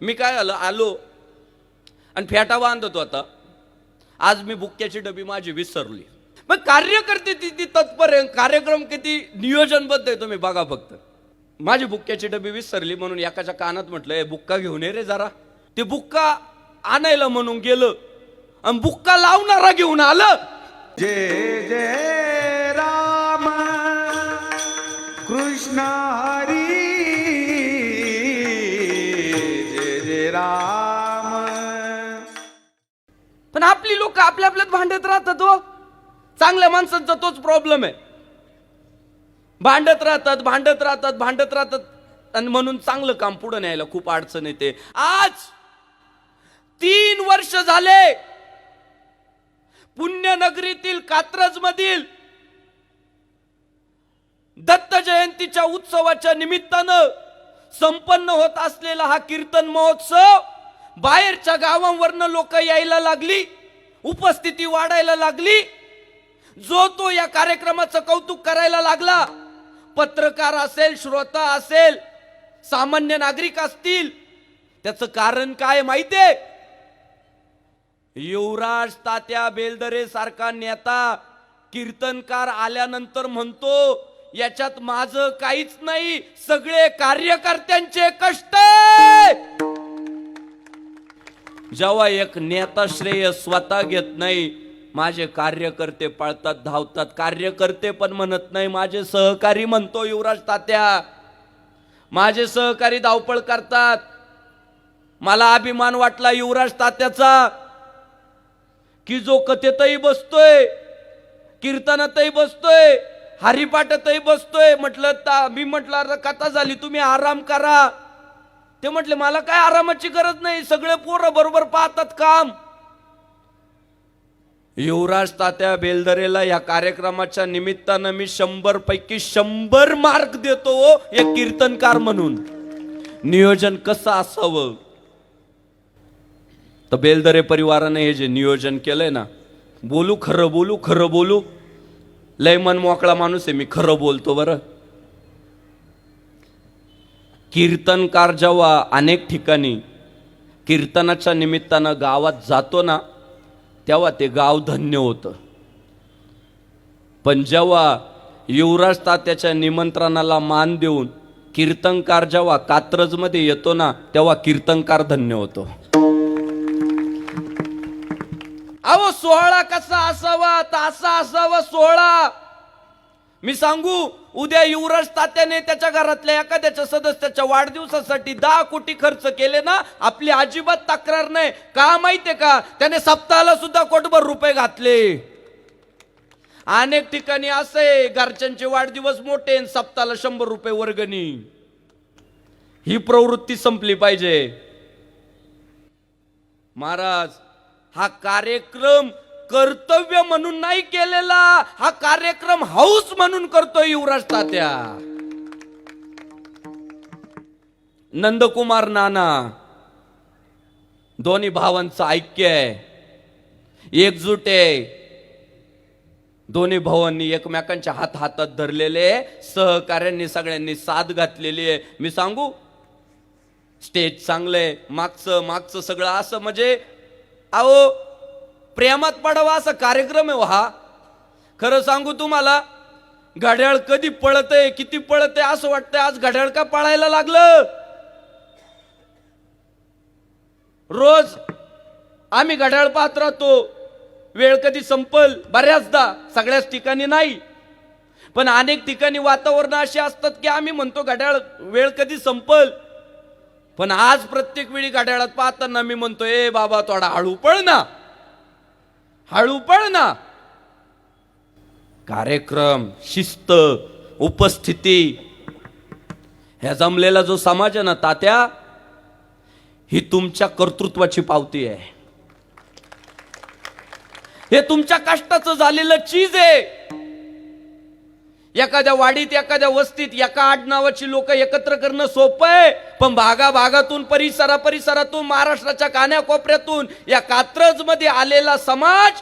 मी काय आलं आलो. आणि फेटा बांधतो आता. आज मी बुक्क्याची डबी माझी विसरली. मग कार्यकर्ते किती तत्पर आहे. कार्यक्रम किती नियोजनबद्ध आहे तुम्ही बघा फक्त. माझी बुक्क्याची डबी विसरली म्हणून एकाच्या कानात म्हटलं "ए, बुक्का घेऊन ये रे जरा. ते बुक्का आणायला म्हणून गेलं. आणि बुक्का लावणारा घेऊन आलं. जे जे पण आपली लोक आपल्या आपल्यात भांडत राहतात हो. चांगल्या माणसांचा तोच प्रॉब्लेम आहे. भांडत राहतात भांडत राहतात भांडत राहतात. आणि म्हणून चांगलं काम पुढे न्यायला खूप अडचण येते. आज तीन वर्ष झाले पुण्यनगरीतील कात्रज मधील दत्त जयंतीच्या उत्सवाच्या निमित्तानं संपन्न होत असलेला हा कीर्तन महोत्सव बाहेरच्या गावांवरनं लोक यायला लागली उपस्थिती वाढायला लागली. जो तो या कार्यक्रमाचं कौतुक करायला लागला पत्रकार असेल श्रोता असेल सामान्य नागरिक असतील त्याचं कारण काय माहितीये? युवराज तात्या बेलदरे सारखा नेता कीर्तनकार आल्यानंतर म्हणतो याच्यात माझं काहीच नाही सगळे कार्यकर्त्यांचे कष्ट जेव्हा एक नेता श्रेय स्वतः घेत नाही माझे कार्यकर्ते पळतात धावतात. कार्यकर्ते पण म्हणत नाही माझे सहकारी म्हणतो युवराज तात्या माझे सहकारी धावपळ करतात. मला अभिमान वाटला युवराज तात्याचा की जो कथेतही बसतोय कीर्तनातही बसतोय हरिपाठातही बसतोय. म्हटलं मी म्हटलं कथा झाली तुम्ही आराम करा. ते म्हटले मला काय आरामाची गरज नाही सगळे पोरं बरोबर पाहतात काम. युवराज तात्या बेलदरेला या कार्यक्रमाच्या निमित्तानं मी शंभर पैकी शंभर मार्क देतो हो, या कीर्तनकार म्हणून. नियोजन कसं असावं? तर बेलदरे परिवाराने हे जे नियोजन केलंय ना बोलू खरं बोलू खरं बोलू. लय मन मोकळा माणूस आहे मी खरं बोलतो बरं. कीर्तनकार जेव्हा अनेक ठिकाणी कीर्तनाच्या निमित्तानं गावात जातो ना तेव्हा ते गाव धन्य होतं. पण जेव्हा युवराज तात्याच्या निमंत्रणाला मान देऊन कीर्तनकार जेव्हा कात्रजमध्ये येतो ना तेव्हा कीर्तनकार धन्य होतो. अहो सोहळा कसा असावा तासा असावा सोहळा. मी सांगू उद्या युवराज तात्याने त्याच्या घरातल्या एखाद्याच्या सदस्याच्या वाढदिवसासाठी दहा कोटी खर्च केले ना आपली अजिबात तक्रार नाही. का माहितीये का? त्याने सप्ताहाला सुद्धा कोटभर रुपये घातले. अनेक ठिकाणी असे घरच्यांचे वाढदिवस मोठे सप्ताहाला शंभर रुपये वर्गणी. ही प्रवृत्ती संपली पाहिजे. महाराज हा कार्यक्रम कर्तव्य म्हणून नाही केलेला हा कार्यक्रम हाऊस म्हणून करतोय युवराज तात्या. नंदकुमार नाना दोन्ही भावांचं ऐक्य आहे. एकजूट आहे. दोन्ही भावांनी एकमेकांच्या हात हातात धरलेले सहकार्यांनी सगळ्यांनी साथ घातलेली आहे. मी सांगू? स्टेज चांगलंय मागचं मागचं सगळं असं म्हणजे अहो प्रेमात पडावा असा कार्यक्रम आहे हा खरं सांगू तुम्हाला घड्याळ कधी पळतय किती पळतय असं वाटतंय आज घड्याळ का पळायला लागलं? रोज आम्ही घड्याळ पाहत राहतो. वेळ कधी संपल? बऱ्याचदा सगळ्याच ठिकाणी नाही. पण अनेक ठिकाणी वातावरण असे असतात की आम्ही म्हणतो घड्याळ वेळ कधी संपल? पण आज प्रत्येक वेळी घड्याळात पाहताना मी म्हणतो ए बाबा थोडा हळू पळ ना. हळू पळ ना. कार्यक्रम शिस्त उपस्थिती ह्या जमलेला जो समाज आहे ना तात्या ही तुमच्या कर्तृत्वाची पावती आहे. हे तुमच्या कष्टाचं झालेलं चीज आहे. एखाद्या वाडीत एखाद्या वस्तीत एका आडनावाची लोक एकत्र करणं सोपं आहे. पण भागा भागातून परिसरा परिसरातून महाराष्ट्राच्या कान्याकोपऱ्यातून या कात्रजमध्ये आलेला समाज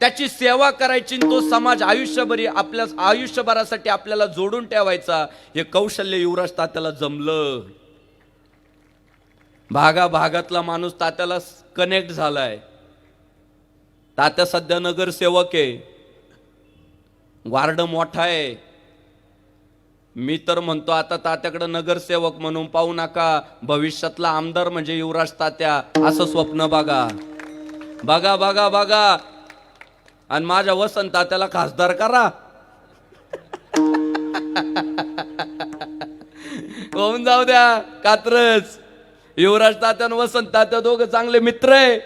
त्याची सेवा करायची तो समाज आयुष्यभरी आपल्या आयुष्यभरासाठी आपल्याला जोडून ठेवायचा हे कौशल्य युवराज तात्याला जमलं. भागा भागातला माणूस तात्याला कनेक्ट झालाय. तात्या सध्या नगरसेवक आहे. वार्ड मोठा आहे. मी तर म्हणतो आता तात्याकडे नगरसेवक म्हणून पाहू नका. भविष्यातला आमदार म्हणजे युवराज तात्या असं स्वप्न बघा. बघा बघा बघा. आणि माझ्या वसंत तात्याला खासदार करा. होऊन जाऊ द्या कात्रच युवराज तात्या वसंत तात्या दोघं चांगले मित्र आहे.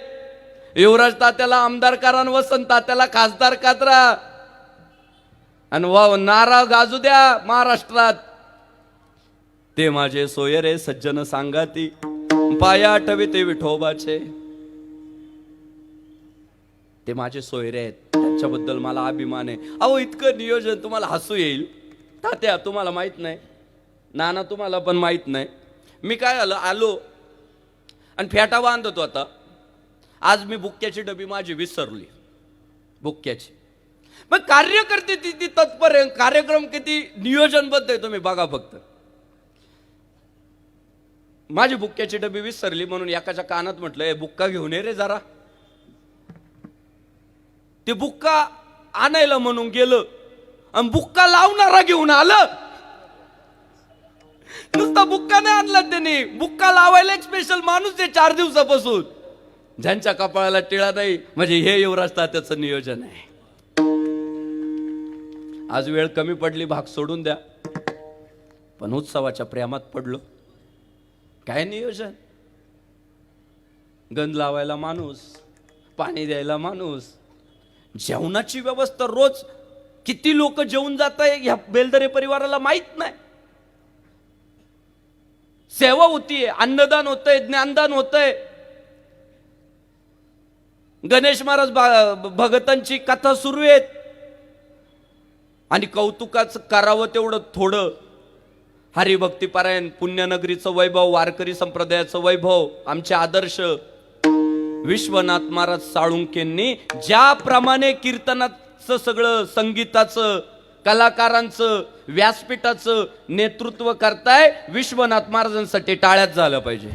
युवराज तात्याला आमदार करा आणि वसंत तात्याला खासदार कात्रा आणि वा नारा गाजू द्या महाराष्ट्रात. ते माझे सोयरे सज्जन सांगाती पाया आठवी ते विठोबाचे. ते माझे सोयरे आहेत त्यांच्याबद्दल मला अभिमान आहे. अहो इतकं नियोजन तुम्हाला हसू येईल. तात्या तुम्हाला माहीत नाही. नाना तुम्हाला पण माहीत नाही. मी काय आलं आलो. आणि फेटा बांधतो आता. आज मी बुक्क्याची डबी माझी विसरली. बुक्क्याची. मग कार्यकर्ते किती तत्पर आहे कार्यक्रम किती नियोजनबद्ध आहे तुम्ही बघा फक्त माझी बुक्क्याची डबी विसरली म्हणून एकाच्या कानात म्हटलं "ए, बुक्का घेऊन ये रे जरा. ते बुक्का आणायला म्हणून गेलं आणि बुक्का लावणारा घेऊन आलं. नुसता बुक्का नाही आणला त्यांनी. बुक्का लावायला एक स्पेशल माणूस आहे चार दिवसापासून. ज्यांच्या कपाळाला टिळा नाही म्हणजे हे युवराज तात्याचं नियोजन आहे. आज वेळ कमी पडली भाग सोडून द्या. पण उत्सवाच्या प्रेमात पडलो. काय नियोजन? गंध लावायला माणूस पाणी द्यायला माणूस. जेवणाची व्यवस्था रोज. किती लोक जेवून जात आहे ह्या बेलदरे परिवाराला माहीत नाही. सेवा होतीये अन्नदान होतंय ज्ञानदान होतंय. गणेश महाराज भगतांची कथा सुरू आहेत. आणि कौतुकाचं करावं तेवढं थोडं. हरिभक्तीपारायण पुण्यनगरीचं वैभव वारकरी संप्रदायाचं वैभव आमचे आदर्श. विश्वनाथ महाराज साळुंकेंनी ज्याप्रमाणे कीर्तनाचं सगळं संगीताचं कलाकारांचं व्यासपीठाचं नेतृत्व करताय विश्वनाथ महाराजांसाठी टाळ्यात झालं पाहिजे.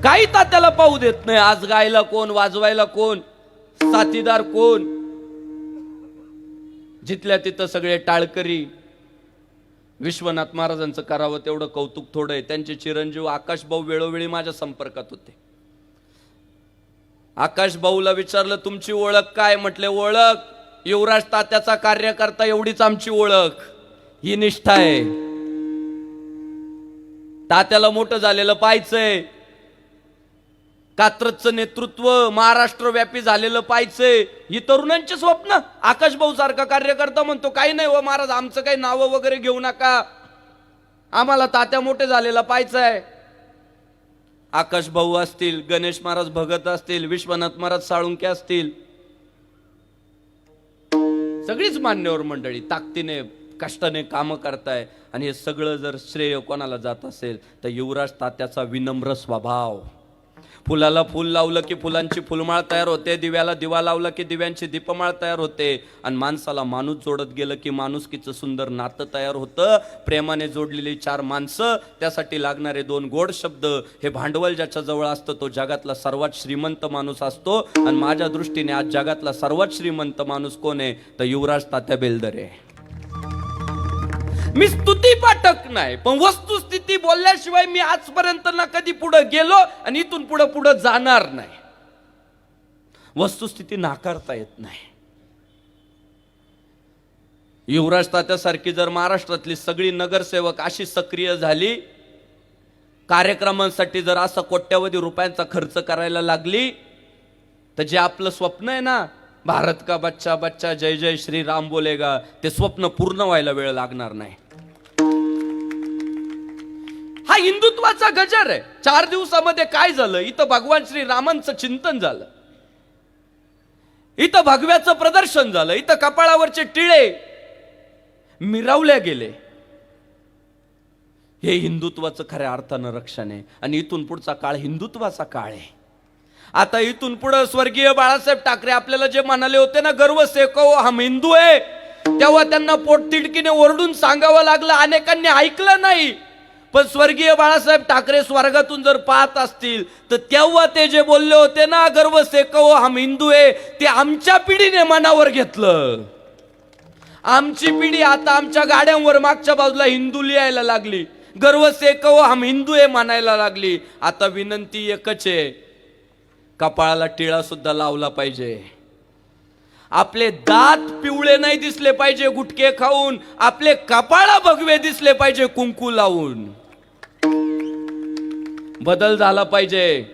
काही तात्याला पाहू देत नाही. आज गायला कोण वाजवायला कोण साथीदार कोण जिथल्या तिथं सगळे टाळकरी विश्वनाथ महाराजांचं करावं तेवढं कौतुक थोडं आहे. त्यांचे चिरंजीव आकाशभाऊ वेळोवेळी माझ्या संपर्कात होते. आकाशभाऊला विचारलं तुमची ओळख काय? म्हटले ओळख युवराज तात्याचा कार्यकर्ता एवढीच आमची ओळख. ही निष्ठा आहे. तात्याला मोठं झालेलं पाहायचंय. कात्रजचं नेतृत्व महाराष्ट्रव्यापी झालेलं पाहिजे ही तरुणांची स्वप्न. आकाश भाऊ सारखा कार्यकर्ता म्हणतो काही नाही व महाराज आमचं काही नावं वगैरे घेऊ नका. आम्हाला तात्या मोठे झालेला पाहायचंय. आकाश भाऊ असतील गणेश महाराज भगत असतील विश्वनाथ महाराज साळुंके असतील. सगळीच मान्यवर मंडळी ताकदीने कष्टाने कामं करताय. आणि हे सगळं जर श्रेय कोणाला जात असेल तर युवराज तात्याचा विनम्र स्वभाव. फुलाला फुल लावलं की फुलांची फुलमाळ तयार होते दिव्याला दिवा लावला की दिव्यांची दीपमाळ तयार होते. आणि माणसाला माणूस जोडत गेलं की माणुसकीचं सुंदर नातं तयार होतं. प्रेमाने जोडलेली चार माणसं त्यासाठी लागणारे दोन गोड शब्द हे भांडवल ज्याच्या जवळ असतं तो जगातला सर्वात श्रीमंत माणूस असतो. आणि माझ्या दृष्टीने आज जगातला सर्वात श्रीमंत माणूस कोण आहे? तर युवराज तात्या बेलदरे. मी स्तुती पाठक नाही पण वस्तुस्थिती बोलल्याशिवाय मी आजपर्यंत ना कधी पुढे गेलो आणि इथून पुढे पुढे जाणार नाही. वस्तुस्थिती नाकारता येत नाही. युवराज तात्यासारखी जर महाराष्ट्रातली सगळी नगरसेवक अशी सक्रिय झाली कार्यक्रमांसाठी जर असा कोट्यावधी रुपयांचा खर्च करायला लागली तर जे आपलं स्वप्न आहे ना भारत का बच्चा बच्चा जय जय श्री राम बोलेगा ते स्वप्न पूर्ण व्हायला वेळ लागणार नाही. हा हिंदुत्वाचा गजर आहे. चार दिवसामध्ये काय झालं? इथं भगवान श्री रामांचं चिंतन झालं. इथं भगव्याचं प्रदर्शन झालं. इथं कपाळावरचे टिळे मिरवल्या गेले. हे हिंदुत्वाचं खऱ्या अर्थानं रक्षण आहे. आणि इथून पुढचा काळ हिंदुत्वाचा काळ आहे. आता इथून पुढे स्वर्गीय बाळासाहेब ठाकरे आपल्याला जे म्हणाले होते ना गर्व सेको हम हिंदू आहे तेव्हा त्यांना पोटतिडकीने ओरडून सांगावं लागलं. अनेकांनी ऐकलं नाही. पण स्वर्गीय बाळासाहेब ठाकरे स्वर्गातून जर पाहत असतील तर तेव्हा ते जे बोलले होते ना गर्व सेकव हम हिंदू आहे ते आमच्या पिढीने मनावर घेतलं. आमची पिढी आता आमच्या गाड्यांवर मागच्या बाजूला हिंदू लिहायला लागली. गर्व सेकव हम हिंदू आहे म्हणायला लागली. आता विनंती एकच आहे कपाळाला टिळा सुद्धा लावला पाहिजे. आपले दात पिवळे नाही दिसले पाहिजे गुटके खाऊन. आपले कपाळा भगवे दिसले पाहिजे कुंकू लावून. बदल झाला पाहिजे.